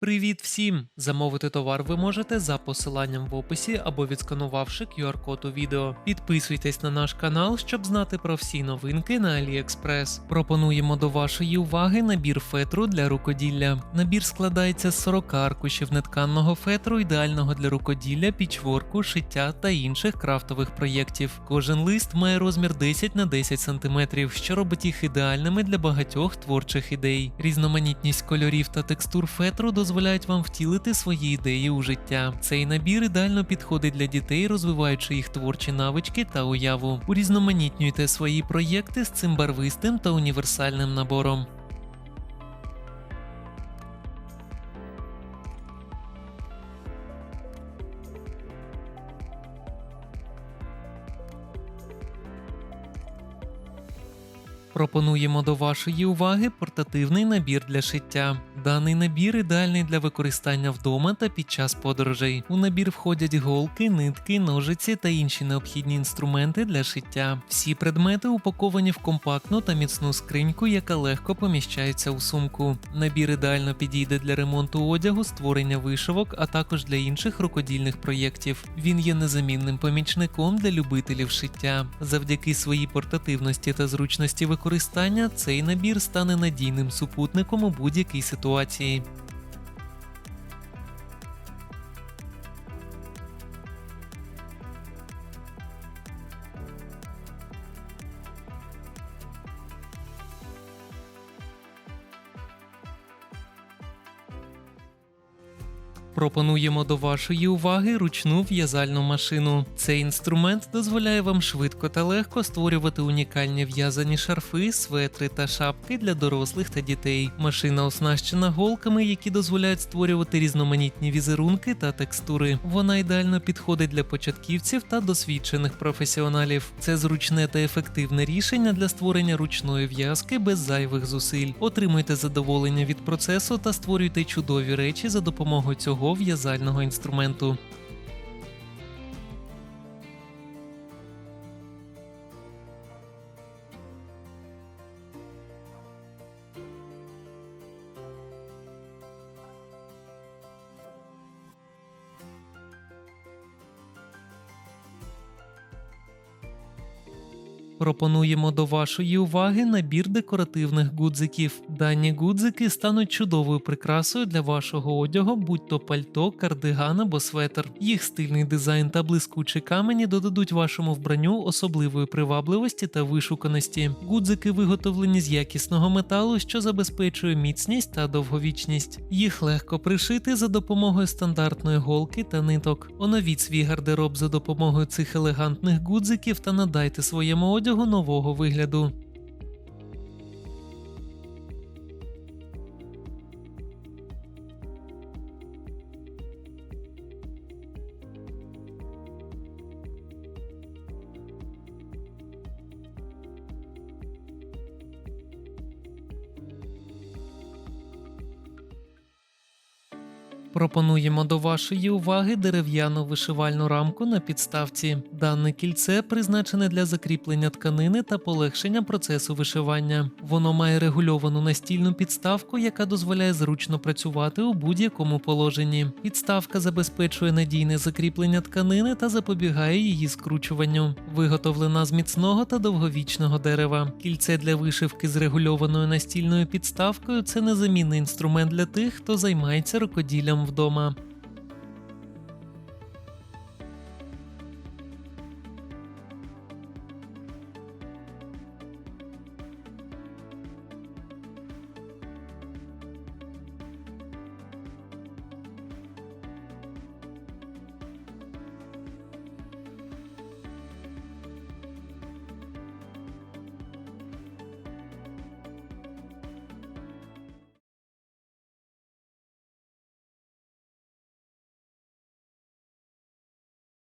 Привіт всім! Замовити товар ви можете за посиланням в описі або відсканувавши QR-код у відео. Підписуйтесь на наш канал, щоб знати про всі новинки на AliExpress. Пропонуємо до вашої уваги набір фетру для рукоділля. Набір складається з 40 аркушів нетканного фетру, ідеального для рукоділля, пічворку, шиття та інших крафтових проєктів. Кожен лист має розмір 10 на 10 см, що робить їх ідеальними для багатьох творчих ідей. Різноманітність кольорів та текстур фетру дозволяють вам втілити свої ідеї у життя. Цей набір ідеально підходить для дітей, розвиваючи їх творчі навички та уяву. Урізноманітнюйте свої проєкти з цим барвистим та універсальним набором. Пропонуємо до вашої уваги портативний набір для шиття. Даний набір ідеальний для використання вдома та під час подорожей. У набір входять голки, нитки, ножиці та інші необхідні інструменти для шиття. Всі предмети упаковані в компактну та міцну скриньку, яка легко поміщається у сумку. Набір ідеально підійде для ремонту одягу, створення вишивок, а також для інших рукодільних проєктів. Він є незамінним помічником для любителів шиття. Завдяки своїй портативності та зручності використання цей набір стане надійним супутником у будь-якій ситуації. Пропонуємо до вашої уваги ручну в'язальну машину. Цей інструмент дозволяє вам швидко та легко створювати унікальні в'язані шарфи, светри та шапки для дорослих та дітей. Машина оснащена голками, які дозволяють створювати різноманітні візерунки та текстури. Вона ідеально підходить для початківців та досвідчених професіоналів. Це зручне та ефективне рішення для створення ручної в'язки без зайвих зусиль. Отримуйте задоволення від процесу та створюйте чудові речі за допомогою цього в'язального інструменту. Пропонуємо до вашої уваги набір декоративних гудзиків. Дані гудзики стануть чудовою прикрасою для вашого одягу, будь то пальто, кардиган або светр. Їх стильний дизайн та блискучі камені додадуть вашому вбранню особливої привабливості та вишуканості. Гудзики виготовлені з якісного металу, що забезпечує міцність та довговічність. Їх легко пришити за допомогою стандартної голки та ниток. Оновіть свій гардероб за допомогою цих елегантних гудзиків та надайте своєму одягу нового вигляду. Пропонуємо до вашої уваги дерев'яну вишивальну рамку на підставці. Дане кільце призначене для закріплення тканини та полегшення процесу вишивання. Воно має регульовану настільну підставку, яка дозволяє зручно працювати у будь-якому положенні. Підставка забезпечує надійне закріплення тканини та запобігає її скручуванню. Виготовлена з міцного та довговічного дерева. Кільце для вишивки з регульованою настільною підставкою це незамінний інструмент для тих, хто займається рукоділлям вдома.